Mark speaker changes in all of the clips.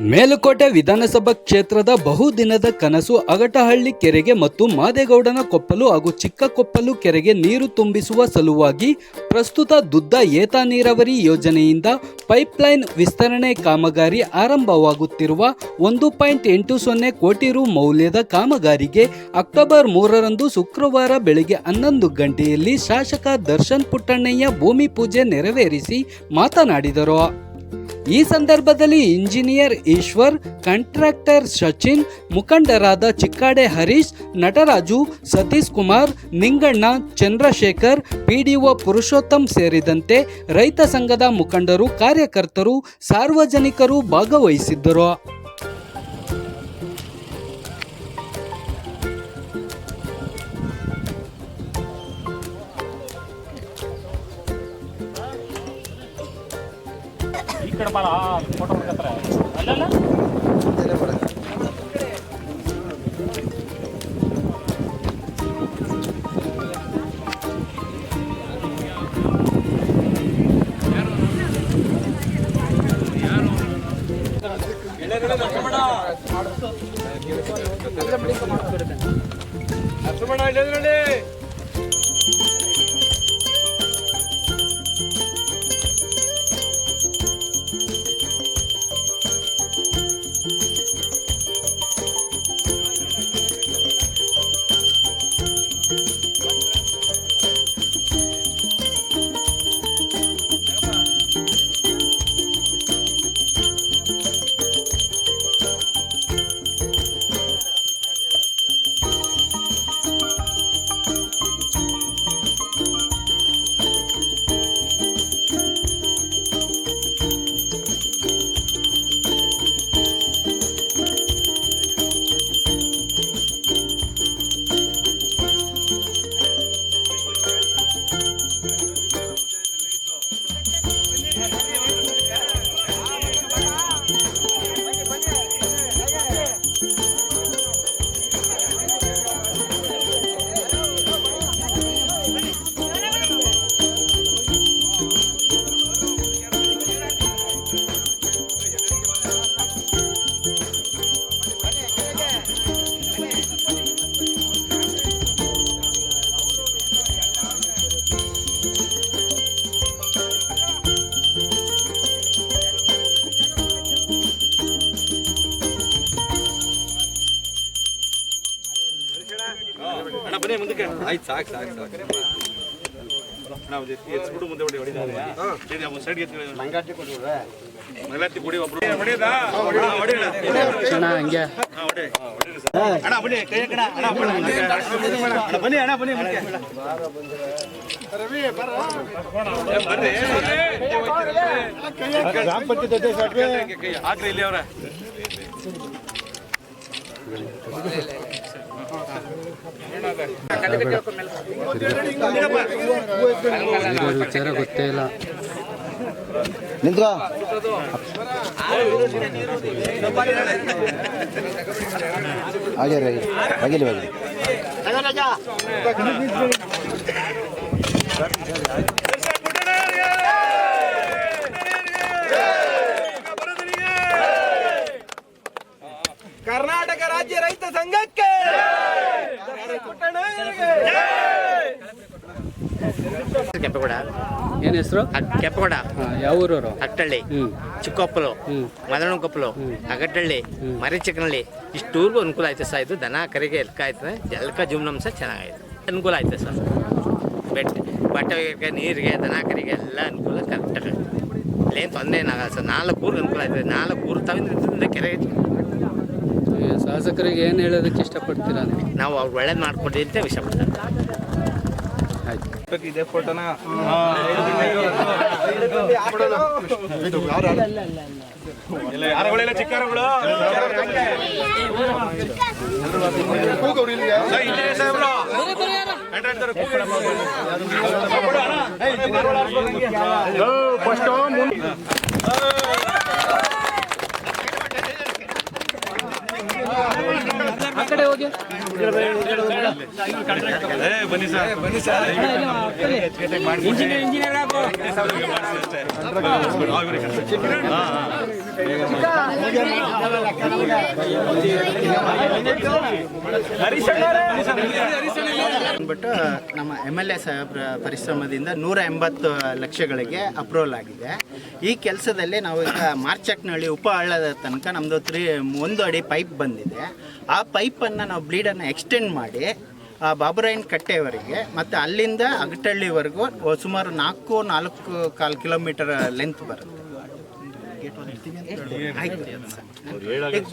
Speaker 1: ಮೇಲುಕೋಟೆ ವಿಧಾನಸಭಾ ಕ್ಷೇತ್ರದ ಬಹುದಿನದ ಕನಸು ಅಗಟಹಳ್ಳಿ ಕೆರೆಗೆ ಮತ್ತು ಮಾದೇಗೌಡನ ಕೊಪ್ಪಲು ಹಾಗೂ ಚಿಕ್ಕಕೊಪ್ಪಲು ಕೆರೆಗೆ ನೀರು ತುಂಬಿಸುವ ಸಲುವಾಗಿ ಪ್ರಸ್ತುತ ದುದ್ದ ಏತ ನೀರಾವರಿ ಯೋಜನೆಯಿಂದ ಪೈಪ್ಲೈನ್ ವಿಸ್ತರಣೆ ಕಾಮಗಾರಿ ಆರಂಭವಾಗುತ್ತಿರುವ ಒಂದು ಪಾಯಿಂಟ್ ಎಂಟು ಸೊನ್ನೆ ಕೋಟಿ ರು ಮೌಲ್ಯದ ಕಾಮಗಾರಿಗೆ ಅಕ್ಟೋಬರ್ ಮೂರರಂದು ಶುಕ್ರವಾರ ಬೆಳಗ್ಗೆ ಹನ್ನೊಂದು ಗಂಟೆಯಲ್ಲಿ ಶಾಸಕ ದರ್ಶನ್ ಪುಟ್ಟಣ್ಣಯ್ಯ ಭೂಮಿ ಪೂಜೆ ನೆರವೇರಿಸಿ ಮಾತನಾಡಿದರು. ಈ ಸಂದರ್ಭದಲ್ಲಿ ಇಂಜಿನಿಯರ್ ಈಶ್ವರ್, ಕಾಂಟ್ರಾಕ್ಟರ್ ಸಚಿನ್ ಮುಖಂಡರಾದ ಚಿಕ್ಕಾಡೆ ಹರೀಶ್, ನಟರಾಜು ಸತೀಶ್ ಕುಮಾರ್, ನಿಂಗಣ್ಣ ಚಂದ್ರಶೇಖರ್, ಪಿಡಿಒ ಪುರುಷೋತ್ತಮ್ ಸೇರಿದಂತೆ ರೈತ ಸಂಘದ ಮುಖಂಡರು, ಕಾರ್ಯಕರ್ತರು, ಸಾರ್ವಜನಿಕರು ಭಾಗವಹಿಸಿದ್ದರು.
Speaker 2: ಈ ಕಡೆ ಬಾರ ಫೋಟೋ ಮಾಡ್ಕತ್ತಾರೆ
Speaker 3: Thank you. ಆಯ್ತು ಸಾಕು ಸಾಕು ಸಾಕು ನಾವು ಎತ್ಸ್ಬಿಟ್ಟು ಮುಂದೆ ಹೊಡಿ ಹೊಡಿದಾರೆ ಸೈಡ್ಗೆ ಎತ್ತಿ ಮಗಲತ್ತಿ ಕುಡಿ ಒಬ್ರು ಹೊಡಿಯೋದಾ ಹೊಡಿಯೋಣ ಹಾ, ಹೊಡಿ. ಅಣ್ಣ ಬನ್ನಿ ಕೈ ಹಾಕಣ ಅಣ್ಣ ಬನ್ನಿ ಅಣ್ಣ ಬನ್ನಿ ಅಣ್ಣ ಬನ್ನಿ ಮುಂದಕ್ಕೆ. ಏ, ಬರ್ರಿ ಕೈ ಹಾಕ್ರಿ ಇಲ್ಲಿ ಅವ್ರ
Speaker 1: ವಿಚಾರ ಗೊತ್ತೇ ಇಲ್ಲ
Speaker 4: ನಿಂತ್ಕೋ. ಹಾಗೆ ರೈ ಬಗಿಲಿ
Speaker 5: ಕೆಂಪೇಗೌಡ.
Speaker 1: ಏನ್ ಹೆಸರು?
Speaker 5: ಕೆಂಪೇಗೌಡ.
Speaker 1: ಯಾವ ಊರವರು?
Speaker 5: ಅಟ್ಟಳ್ಳಿ ಚಿಕ್ಕೊಪ್ಪಲು
Speaker 1: ಹ್ಮ್.
Speaker 5: ಮದನಕೊಪ್ಪಲು ಅಗಟ್ಟಳ್ಳಿ ಮರಿಚಿಕ್ಕನಹಳ್ಳಿ ಇಷ್ಟೂರ್ಗೂ ಅನುಕೂಲ ಆಯ್ತು ಸರ್ ಇದು. ದನ ಕರಿಗೆ ಎಲ್ಕ ಆಯ್ತದೆ. ಎಲ್ಕ ಜೀವನಾಂಶ ಚೆನ್ನಾಗೈತೆ ಅನುಕೂಲ ಆಯ್ತು ಸರ್. ಬೆಟ್ಟ ಬಟ್ಟೆ ಒಗ್ಯಕ್ಕೆ, ನೀರಿಗೆ ದನ ಕರಿಗೆ ಎಲ್ಲ ಅನುಕೂಲ ಕರೆಕ್ಟಾಗಿ ಏನು ತೊಂದರೆ ಏನಾಗಲ್ಲ ಸರ್. ನಾಲ್ಕು ಊರಿಗೆ ಅನುಕೂಲ ಆಯ್ತದೆ ನಾಲ್ಕು ಊರು ತವಿಂದ ಕೆರೆ
Speaker 1: ಸಾಹಸಕರಿಗೆ ಶಾಸಕರಿಗೆ ಏನು ಹೇಳೋದಕ್ಕೆ ಇಷ್ಟಪಡ್ತೀರಾ ನೀವು?
Speaker 5: ನಾವು ಅವ್ರು ಒಳ್ಳೇದು ಮಾಡ್ಕೊಡಿ ಅಂತ ವಿಷಯ ಪಡ್ತಾರೆ
Speaker 3: ಇದೇ ಫೋಟೋನ ಚಿಕ್ಕಾರುಗಳು. ಕಂಡ್ರಾಕ್ಟರ್ ಕೂಗಿ. ಕೊಡು ಅಣ್ಣ. ಬನ್ನಿ ಸರ್. ಬನ್ನಿ ಸರ್. ಇಂಜಿನಿಯರ್ ಇಂಜಿನಿಯರ್
Speaker 6: ಅಂದ್ಬಿಟ್ಟು ನಮ್ಮ ಎಂ ಎಲ್ ಎ ಸಾಹೇಬ್ರ ಪರಿಶ್ರಮದಿಂದ ನೂರ ಎಂಬತ್ತು ಲಕ್ಷಗಳಿಗೆ ಅಪ್ರೂವಲ್ ಆಗಿದೆ. ಈ ಕೆಲಸದಲ್ಲಿ ನಾವು ಈಗ ಮಾರ್ಚಕ್ನಹಳ್ಳಿ ಉಪ ಹಳ್ಳದ ತನಕ ನಮ್ಮದು ತ್ರೀ ಒಂದು ಅಡಿ ಪೈಪ್ ಬಂದಿದೆ. ಆ ಪೈಪನ್ನು ನಾವು ಬ್ಲೀಡನ್ನು ಎಕ್ಸ್ಟೆಂಡ್ ಮಾಡಿ ಆ ಬಾಬುರಾಯನ್ ಕಟ್ಟೆವರೆಗೆ ಮತ್ತು ಅಲ್ಲಿಂದ ಅಗಟಳ್ಳಿವರೆಗೂ ಸುಮಾರು ನಾಲ್ಕು ನಾಲ್ಕು ಕಾಲು ಕಿಲೋಮೀಟರ್ ಲೆಂತ್ ಬರುತ್ತೆ. ಈಗ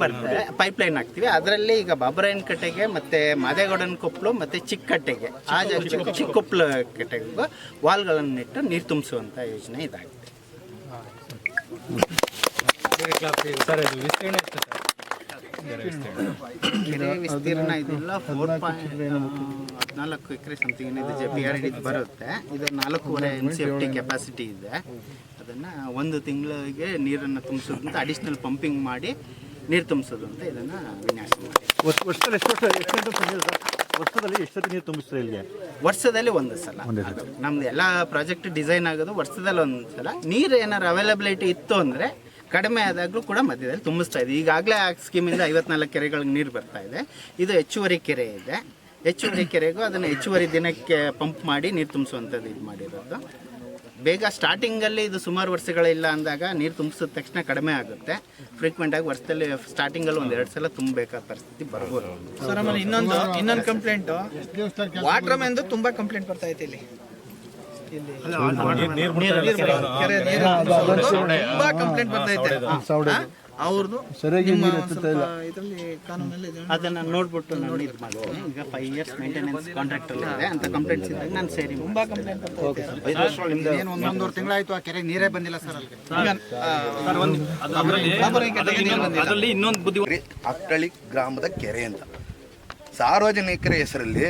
Speaker 6: ಪೈಪ್ ಲೈನ್ ಹಾಕ್ತಿವಿ. ಅದರಲ್ಲಿ ಈಗ ಬಾಬರಾಯನ ಕಟ್ಟೆಗೆ ಮತ್ತೆ ಮಾದೇಗೌಡನ ಕೊಪ್ಪಲು ಮತ್ತೆ ಚಿಕ್ಕಟ್ಟೆಗೆ ಆ ಚಿಕ್ಕೊಪ್ಪಲು ಕಟ್ಟೆಗೂ ವಾಲ್ಗಳನ್ನು ಇಟ್ಟು ನೀರು ತುಂಬಿಸುವಂತ ಯೋಜನೆ ಇದಾಗಿದೆ. ಕೆರೆ ವಿಸ್ತೀರ್ಣ ಇದೆಲ್ಲ ಫೋರ್ ಪಾಯಿಂಟ್ ಹದಿನಾಲ್ಕು ಎಕರೆ ಸಮಥಿಂಗ್ ಇದೆ ಪಿ ಆರ್ ಡಿ ಬರುತ್ತೆ. ಇದು ನಾಲ್ಕೂವರೆ N C F T capacity ಇದೆ. ಅದನ್ನು ಒಂದು ತಿಂಗಳಿಗೆ ನೀರನ್ನು ತುಂಬಿಸೋದು ಅಂತ ಅಡಿಷ್ನಲ್ ಪಂಪಿಂಗ್ ಮಾಡಿ ನೀರು ತುಂಬಿಸೋದು ಅಂತ ಇದನ್ನು ವಿನ್ಯಾಸ ಮಾಡಿ.
Speaker 7: ವರ್ಷದಲ್ಲಿ ಎಷ್ಟು ವರ್ಷ ಎಷ್ಟು? ವರ್ಷದಲ್ಲಿ ಎಷ್ಟು ನೀರು ತುಂಬಿಸ್ತಾರೆ ಇಲ್ಲಿಗೆ?
Speaker 6: ವರ್ಷದಲ್ಲಿ ಒಂದು ಸಲ. ನಮ್ದು ಎಲ್ಲ ಪ್ರಾಜೆಕ್ಟ್ ಡಿಸೈನ್ ಆಗೋದು ವರ್ಷದಲ್ಲಿ ಒಂದು ಸಲ ನೀರು ಏನಾರು ಅವೈಲಬಿಲಿಟಿ ಇತ್ತು ಅಂದರೆ ಕಡಿಮೆ ಆದಾಗಲೂ ಕೂಡ ಮಧ್ಯದಲ್ಲಿ ತುಂಬಿಸ್ತಾ ಇದೆ. ಈಗಾಗಲೇ ಆ ಸ್ಕೀಮಿಂದ ಐವತ್ನಾಲ್ಕು ಕೆರೆಗಳಿಗೆ ನೀರು ಬರ್ತಾ ಇದೆ. ಇದು ಹೆಚ್ಚುವರಿ ಕೆರೆ ಇದೆ. ಹೆಚ್ಚುವರಿ ಕೆರೆಗೂ ಅದನ್ನು ಹೆಚ್ಚುವರಿ ದಿನಕ್ಕೆ ಪಂಪ್ ಮಾಡಿ ನೀರು ತುಂಬಿಸುವಂಥದ್ದು ಇದು ಮಾಡಿರೋದು. ಬೇಗ ಸ್ಟಾರ್ಟಿಂಗಲ್ಲಿ ಇದು ಸುಮಾರು ವರ್ಷಗಳಿಲ್ಲ ಅಂದಾಗ ನೀರು ತುಂಬಿಸಿದ ತಕ್ಷಣ ಕಡಿಮೆ ಆಗುತ್ತೆ. ಫ್ರೀಕ್ವೆಂಟ್ ಆಗಿ ವರ್ಷದಲ್ಲಿ ಸ್ಟಾರ್ಟಿಂಗಲ್ಲಿ ಒಂದು ಎರಡು ಸಲ ತುಂಬಬೇಕಾದ ಪರಿಸ್ಥಿತಿ ಬರ್ಬೋದು
Speaker 8: ಸರ್ ಆಮೇಲೆ ಇನ್ನೊಂದು ಇನ್ನೊಂದು ಕಂಪ್ಲೇಂಟು ವಾಟರ್ ಮ್ಯಾನ್ದು ತುಂಬ ಕಂಪ್ಲೇಂಟ್ ಬರ್ತಾ ಇದೆ ಇಲ್ಲಿ. ತುಂಬಾ ಕಂಪ್ಲೇಂಟ್ ಬರ್ತೈತೆ ಅವ್ರದ್ದು ಸರಿಯಾಗಿ.
Speaker 6: ಅದನ್ನ ನೋಡ್ಬಿಟ್ಟು ನಾನು ಇದು ಮಾಡ್ತೀನಿ. ಈಗ ಫೈವ್ ಇಯರ್ಸ್ ಮೇಂಟೆನೆನ್ಸ್ ಕಾಂಟ್ರಾಕ್ಟ್ ಇದೆ ಅಂತ ಕಂಪ್ಲೇಂಟ್ ಇದ್ದಾಗ ನಾನು ಸೇರಿ
Speaker 8: ತುಂಬಾ ಕಂಪ್ಲೇಂಟ್ ಓಕೆ ಸರ್.
Speaker 4: ಏನು ಒಂದೊಂದೂವರೆ ತಿಂಗಳಾಯ್ತು ಆ ಕೆರೆ ನೀರೇ ಬಂದಿಲ್ಲ ಸರ್ ಅಲ್ಲಿ.
Speaker 3: ಅದರಲ್ಲಿ ಇನ್ನೊಂದು ಬುದ್ಧಿ
Speaker 9: ಅಕ್ಕಳಿ ಗ್ರಾಮದ ಕೆರೆ ಅಂತ. ಸಾರ್ವಜನಿಕರ ಹೆಸರಲ್ಲಿ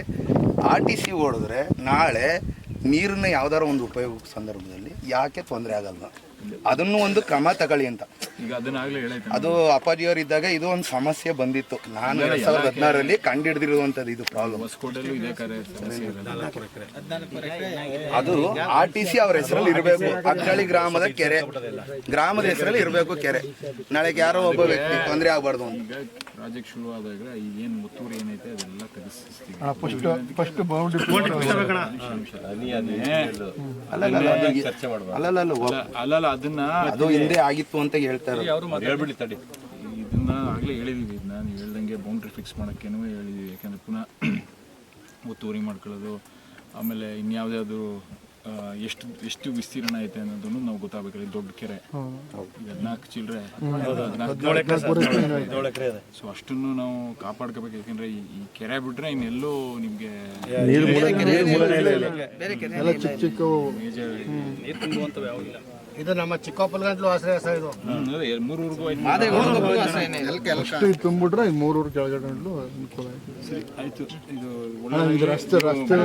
Speaker 9: ಆರ್ ಟಿ ಸಿ ಓಡಿದ್ರೆ ನಾಳೆ ನೀರನ್ನ ಯಾವ್ದಾರ ಒಂದು ಉಪಯೋಗ ಸಂದರ್ಭದಲ್ಲಿ ಯಾಕೆ ತೊಂದರೆ ಆಗಲ್ಲ ಅದನ್ನು ಒಂದು ಕ್ರಮ ತಗೊಳ್ಳಿ ಅಂತ. ಅದು ಅಪ್ಪಾಜಿಯವರು ಇದ್ದಾಗ ಇದು ಒಂದು ಸಮಸ್ಯೆ ಬಂದಿತ್ತು. ನಾನು ಎರಡ್ ಸಾವಿರದ ಹದಿನಾರರಲ್ಲಿ ಕಂಡಿಡಿದಿರುವಂತದ್ದು ಇದು ಪ್ರಾಬ್ಲಮ್ ಅದು ಆರ್ ಟಿ ಸಿ ಅವ್ರ ಹೆಸರಲ್ಲಿ ಇರಬೇಕು. ಅಕ್ಕಳಿ ಗ್ರಾಮದ ಕೆರೆ. ಗ್ರಾಮದ ಹೆಸರಲ್ಲಿ ಇರಬೇಕು ಕೆರೆ. ನಾಳೆಗೆ ಯಾರೋ ಒಬ್ಬ ವ್ಯಕ್ತಿ ತೊಂದರೆ ಆಗಬಾರ್ದು ಅಂತ.
Speaker 10: ಪ್ರಾಜೆಕ್ಟ್ ಶುರು ಆದಾಗ ಏನು ಮುತ್ತೂರು ಏನೈತೆ ಅದೆಲ್ಲ ತೆಗೆಸ್ತೀವಿ
Speaker 7: ಫಸ್ಟ್ ಫಸ್ಟ್ ಬೌಂಡ್ರಿ
Speaker 9: ಅಲ್ಲಲ್ಲ
Speaker 10: ಅದನ್ನ
Speaker 9: ಅದು ಹಿಂದೆ ಆಗಿತ್ತು ಅಂತ ಹೇಳ್ತಾರೆ
Speaker 10: ಹೇಳ್ಬಿಡಿ ತಡಿ. ಇದನ್ನ ಆಗ್ಲೇ ಹೇಳಿದೀವಿ ಇದನ್ನ. ನೀವು ಹೇಳ್ದಂಗೆ ಬೌಂಡ್ರಿ ಫಿಕ್ಸ್ ಮಾಡೋಕ್ಕೇನು ಹೇಳಿದೀವಿ. ಯಾಕಂದ್ರೆ ಪುನಃ ಒತ್ತುವರಿ ಮಾಡ್ಕೊಳ್ಳೋದು ಆಮೇಲೆ ಇನ್ಯಾವುದಾದ್ರು ಎಷ್ಟು ಎಷ್ಟು ವಿಸ್ತೀರ್ಣ ಐತೆ ಅನ್ನೋದನ್ನು ನಾವು ಗೊತ್ತಾಗಬೇಕಲ್ಲ ದೊಡ್ಡ ಕೆರೆ. ಈಗ ಹದಿನಾಲ್ಕು ಚಿಲ್ಲರೆ ಸೊ ಅಷ್ಟನ್ನು ನಾವು ಕಾಪಾಡ್ಕೋಬೇಕು. ಯಾಕಂದ್ರೆ ಈ ಈ ಕೆರೆ ಬಿಟ್ರೆ ಇನ್ನೆಲ್ಲೂ ನಿಮಗೆ
Speaker 7: ಎಲ್ಲ ಚಿಕ್ಕ ಚಿಕ್ಕ
Speaker 4: ಇದು ನಮ್ಮ ಚಿಕ್ಕಪ್ಪಲ್ಗಂಟ್ಲು ಆಶ್ರಯ ಸರ್ ಇದು.
Speaker 7: ಅಷ್ಟು ತುಂಬಿಟ್ರೆ ಇದು ಮೂರೂರು ಕೆಳಗಡೆ ಅನುಕೂಲ ಆಯ್ತು. ರಸ್ತೆ ರಸ್ತೆ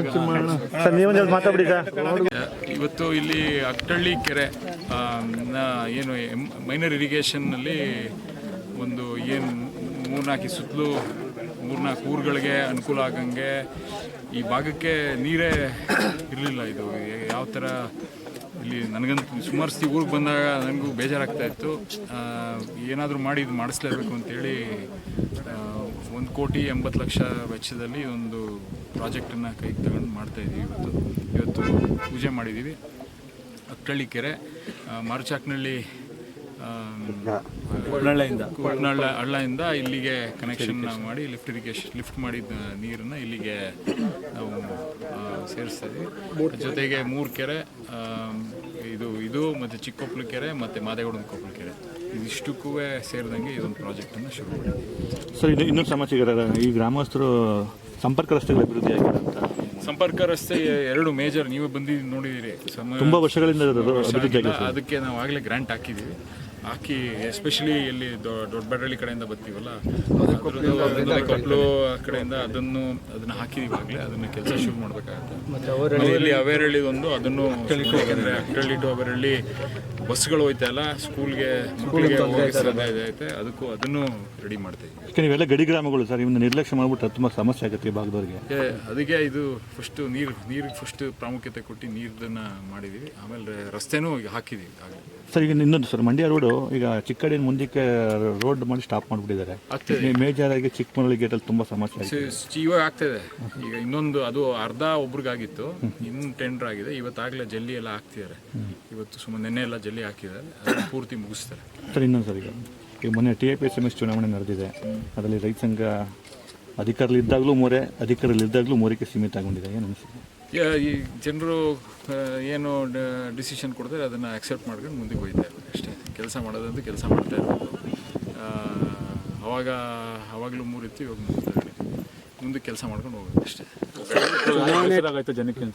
Speaker 10: ಇವತ್ತು ಇಲ್ಲಿ ಅಟ್ಟಳ್ಳಿ ಕೆರೆ ಏನು ಮೈನರ್ ಇರಿಗೇಷನ್ನಲ್ಲಿ ಒಂದು ಏನು ಮೂರ್ನಾಲ್ಕು ಸುತ್ತಲೂ ಮೂರ್ನಾಲ್ಕು ಊರುಗಳಿಗೆ ಅನುಕೂಲ ಆಗಂಗೆ ಈ ಭಾಗಕ್ಕೆ ನೀರೇ ಇರಲಿಲ್ಲ ಇದು. ಯಾವ ಥರ ಇಲ್ಲಿ ನನಗಂತೂ ಸುಮಾರು ಸತಿ ಊರಿಗೆ ಬಂದಾಗ ನನಗೂ ಬೇಜಾರಾಗ್ತಾ ಇತ್ತು. ಏನಾದರೂ ಮಾಡಿ ಇದು ಮಾಡಿಸ್ಲೇಬೇಕು ಅಂತೇಳಿ ಒಂದು ಕೋಟಿ ಎಂಬತ್ತು ಲಕ್ಷ ವೆಚ್ಚದಲ್ಲಿ ಒಂದು ಪ್ರಾಜೆಕ್ಟನ್ನು ಕೈಗೆ ತಗೊಂಡು ಮಾಡ್ತಾ ಇದ್ದೀವಿ ಇವತ್ತು. ಇವತ್ತು ಪೂಜೆ ಮಾಡಿದ್ದೀವಿ. ಅಕ್ಕಳ್ಳಿ ಕೆರೆ ಆ, ಮಾರುಚಾಕ್ನಳ್ಳಿ ಕೊಟ್ನಳ್ಳ ಹಳ್ಳಿಂದ ಇಲ್ಲಿಗೆ ಕನೆಕ್ಷನ್ ಮಾಡಿ ಲಿಫ್ಟ್ ಇರಿಗೇಷನ್ ಲಿಫ್ಟ್ ಮಾಡಿದ ನೀರನ್ನು ಇಲ್ಲಿಗೆ ನಾವು ಸೇರಿಸ್ತೀವಿ. ಸೇರಿಸ್ತಾ ಇದ್ದೀವಿ ಜೊತೆಗೆ ಮೂರು ಕೆರೆ ಇದು ಇದು ಮತ್ತು ಚಿಕ್ಕೊಪ್ಪಲು ಕೆರೆ ಮತ್ತು ಮಾದೇಗೌಡನ ಕೊಪ್ಪಲು ಕೆರೆ. ಇದಿಷ್ಟಕ್ಕೂ ಸೇರಿದಂಗೆ ಇದೊಂದು ಪ್ರಾಜೆಕ್ಟನ್ನು ಶುರು ಮಾಡಿದ್ದೀವಿ
Speaker 7: ಸರ್ ಇದು ಇನ್ನೊಂದು ಸಮಾಚಾರ ಈ ಗ್ರಾಮಸ್ಥರು ಸಂಪರ್ಕ ರಸ್ತೆಗಳ ಅಭಿವೃದ್ಧಿ ಆಗಿದೆ ಅಂತ
Speaker 10: ಸಂಪರ್ಕ ರಸ್ತೆ ಎರಡು ಮೇಜರ್ ನೀವೇ ಬಂದಿದ್ದು ನೋಡಿದ್ದೀರಿ. ಸಮ-
Speaker 7: ತುಂಬಾ ವರ್ಷಗಳಿಂದ
Speaker 10: ಅದಕ್ಕೆ ನಾವು ಆಗಲೇ ಗ್ರಾಂಟ್ ಹಾಕಿದ್ದೀವಿ. ಹಾಕಿ ಎಸ್ಪೆಷಲಿ ಇಲ್ಲಿ ದೊಡ್ಡ ಬೆಡಳ್ಳಿ ಕಡೆಯಿಂದ ಬರ್ತೀವಲ್ಲ ಕೊಪ್ಪಲು ಕಡೆಯಿಂದ ಅದನ್ನು ಅದನ್ನ ಹಾಕಿದೀವಿ ಆಗಲೇ ಅದನ್ನ ಕೆಲಸ ಶುರು ಮಾಡಬೇಕಾಗುತ್ತೆ. ಅವೇರಳ್ಳಿ ಒಂದು ಅದನ್ನು ಯಾಕಂದ್ರೆ ಅಕ್ಕಳ್ಳಿ ಟು ಅವೇರಳ್ಳಿ ಬಸ್ಗಳು ಹೋಯ್ತಲ್ಲ ಸ್ಕೂಲ್ಗೆ ಐತೆ ಅದಕ್ಕೂ ಅದನ್ನು ರೆಡಿ ಮಾಡ್ತೀವಿ
Speaker 7: ಯಾಕಂದ್ರೆ ನೀವೆಲ್ಲ ಗಡಿ ಗ್ರಾಮಗಳು ಸರ್ ಇವನ್ನ ನಿರ್ಲಕ್ಷ್ಯ ಮಾಡ್ಬಿಟ್ಟು ತುಂಬಾ ಸಮಸ್ಯೆ ಆಗುತ್ತೆ ಈ ಭಾಗದವ್ರಿಗೆ.
Speaker 10: ಅದಕ್ಕೆ ಇದು ಫಸ್ಟ್ ನೀರು ನೀರಿಗೆ ಫಸ್ಟ್ ಪ್ರಾಮುಖ್ಯತೆ ಕೊಟ್ಟು ನೀರನ್ನ ಮಾಡಿದ್ದೀವಿ ಆಮೇಲೆ ರಸ್ತೆನೂ ಹಾಕಿದೀವಿ ಹಾಕಿದ್ದೀವಿ
Speaker 7: ಸರ್ ಈಗ ಇನ್ನೊಂದು ಸರ್ ಮಂಡ್ಯ ರೋಡು ಈಗ ಚಿಕ್ಕಡಿನ ಮುಂದಕ್ಕೆ ರೋಡ್ ಮಾಡಿ ಸ್ಟಾಪ್ ಮಾಡಿಬಿಟ್ಟಿದ್ದಾರೆ. ಮೇಜರ್ ಆಗಿ ಚಿಕ್ಕಮಗಳೂರು ಗೇಟಲ್ಲಿ ತುಂಬ ಸಮಸ್ಯೆ
Speaker 10: ಇವಾಗ ಆಗ್ತಿದೆ ಈಗ ಇನ್ನೊಂದು ಅದು ಅರ್ಧ ಒಬ್ರಿಗಾಗಿತ್ತು ಇನ್ನು ಟೆಂಡರ್ ಆಗಿದೆ. ಇವತ್ತಾಗಲೇ ಜಲ್ಲಿ ಎಲ್ಲ ಹಾಕ್ತಿದ್ದಾರೆ. ಇವತ್ತು ಸುಮ್ಮನೆ ನೆನ್ನೆ ಎಲ್ಲ ಜಲ್ಲಿ ಹಾಕಿದ್ದಾರೆ ಅದನ್ನ ಪೂರ್ತಿ ಮುಗಿಸ್ತಾರೆ.
Speaker 7: ಸರ್ ಇನ್ನೊಂದು ಸರ್ ಈಗ. ಈಗ ಮೊನ್ನೆ T A P S M S ಚುನಾವಣೆ ನಡೆದಿದೆ. ಅದರಲ್ಲಿ ರೈತ ಸಂಘ ಅಧಿಕಾರದಲ್ಲಿದ್ದಾಗಲೂ ಮೂರೇ ಅಧಿಕಾರದಲ್ಲಿದ್ದಾಗಲೂ ಮೂರಕ್ಕೆ ಸೀಮಿತ ಆಗಿಕೊಂಡಿದೆ ಏನು ಅನಿಸುತ್ತೆ?
Speaker 10: ಈ ಜನರು ಏನು ಡಿಸಿಷನ್ ಕೊಡ್ತಾರೆ ಅದನ್ನು ಅಕ್ಸೆಪ್ಟ್ ಮಾಡ್ಕೊಂಡು ಮುಂದಕ್ಕೆ ಹೋಗ್ತಾ ಇರ್ಬೇಕು ಅಷ್ಟೇ. ಕೆಲಸ ಮಾಡೋದಂತೂ ಕೆಲಸ ಮಾಡ್ತಾ ಇರಬೇಕು ಅವಾಗ ಅವಾಗಲೂ ಮೂರಿತ್ತು ಇವಾಗ ಮೂರು ಮುಂದಕ್ಕೆ ಕೆಲಸ ಮಾಡ್ಕೊಂಡು ಹೋಗೋದು ಅಷ್ಟೇ.
Speaker 7: ಆಗಾಯ್ತು ಜನಕ್ಕೆ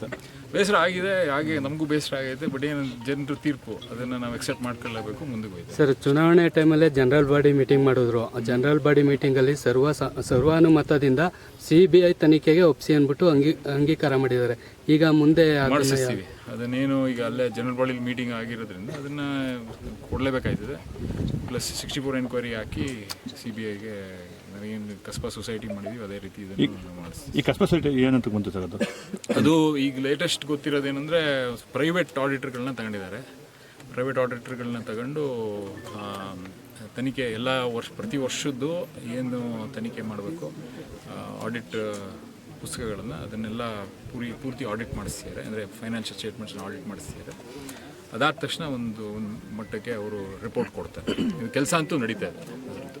Speaker 10: ಬೇಸರ ಆಗಿದೆ ಹಾಗೆ ನಮಗೂ ಬೇಸರ ಆಗೈತೆ ಬಟ್ ಏನು ಜನರ ತೀರ್ಪು ಅದನ್ನು ನಾವು ಎಕ್ಸೆಪ್ಟ್ ಮಾಡ್ಕೊಳ್ಳೇಬೇಕು ಮುಂದೆ ಹೋಗಿದೆ
Speaker 1: ಸರ್ ಚುನಾವಣೆ ಟೈಮಲ್ಲೇ ಜನರಲ್ ಬಾಡಿ ಮೀಟಿಂಗ್ ಮಾಡಿದ್ರು. ಆ ಜನರಲ್ ಬಾಡಿ ಮೀಟಿಂಗಲ್ಲಿ ಸರ್ವ ಸ- ಸರ್ವಾನುಮತದಿಂದ ಸಿ ಬಿ ಐ ತನಿಖೆಗೆ ಒಪ್ಸಿ ಅಂದ್ಬಿಟ್ಟು ಅಂಗೀ ಅಂಗೀಕಾರ ಮಾಡಿದ್ದಾರೆ. ಈಗ ಮುಂದೆ
Speaker 10: ಮಾಡಿಸ್ತೀವಿ ಅದನ್ನೇನು ಈಗ ಅಲ್ಲೇ ಜನರಲ್ ಬಾಡಿ ಮೀಟಿಂಗ್ ಆಗಿರೋದ್ರಿಂದ ಅದನ್ನು ಕೊಡಲೇಬೇಕಾಯ್ತದೆ. ಪ್ಲಸ್ ಸಿಕ್ಸ್ಟಿ ಫೋರ್ ಎನ್ಕ್ವೈರಿ ಹಾಕಿ ಸಿ ಬಿ ಐಗೆ ನಾವೇನು ಕಸ್ಬಾ ಸೊಸೈಟಿ ಮಾಡಿದ್ವಿ ಅದೇ ರೀತಿ ಇದನ್ನು ಮಾಡಿಸ್ತೀವಿ.
Speaker 7: ಈ ಕಸ್ಬಾ ಸೊಸೈಟಿ ಏನಂತ ಬಂತು ಸರ್ ಅದು
Speaker 10: ಅದು ಈಗ ಲೇಟೆಸ್ಟ್ ಗೊತ್ತಿರೋದೇನೆಂದರೆ ಪ್ರೈವೇಟ್ ಆಡಿಟರ್ಗಳನ್ನ ತಗೊಂಡಿದ್ದಾರೆ. ಪ್ರೈವೇಟ್ ಆಡಿಟರ್ಗಳನ್ನ ತಗೊಂಡು ಆ, ತನಿಖೆ ಎಲ್ಲ ವರ್ಷ ಪ್ರತಿ ವರ್ಷದ್ದು ಏನು ತನಿಖೆ ಮಾಡಬೇಕು ಆಡಿಟ್ ಪುಸ್ತಕಗಳನ್ನು ಅದನ್ನೆಲ್ಲ ಪೂರಿ ಪೂರ್ತಿ ಆಡಿಟ್ ಮಾಡಿಸ್ತಿದ್ದಾರೆ. ಅಂದರೆ ಫೈನಾನ್ಷಿಯಲ್ ಸ್ಟೇಟ್ಮೆಂಟ್ಸ್ನ ಆಡಿಟ್ ಮಾಡಿಸ್ತಿದ್ದಾರೆ. ಅದಾದ ತಕ್ಷಣ ಒಂದು ಒಂದು ಮಟ್ಟಕ್ಕೆ ಅವರು ರಿಪೋರ್ಟ್ ಕೊಡ್ತಾರೆ. ಇದು ಕೆಲಸ ಅಂತೂ ನಡೀತಾ ಇದೆ. ಅದರದ್ದು.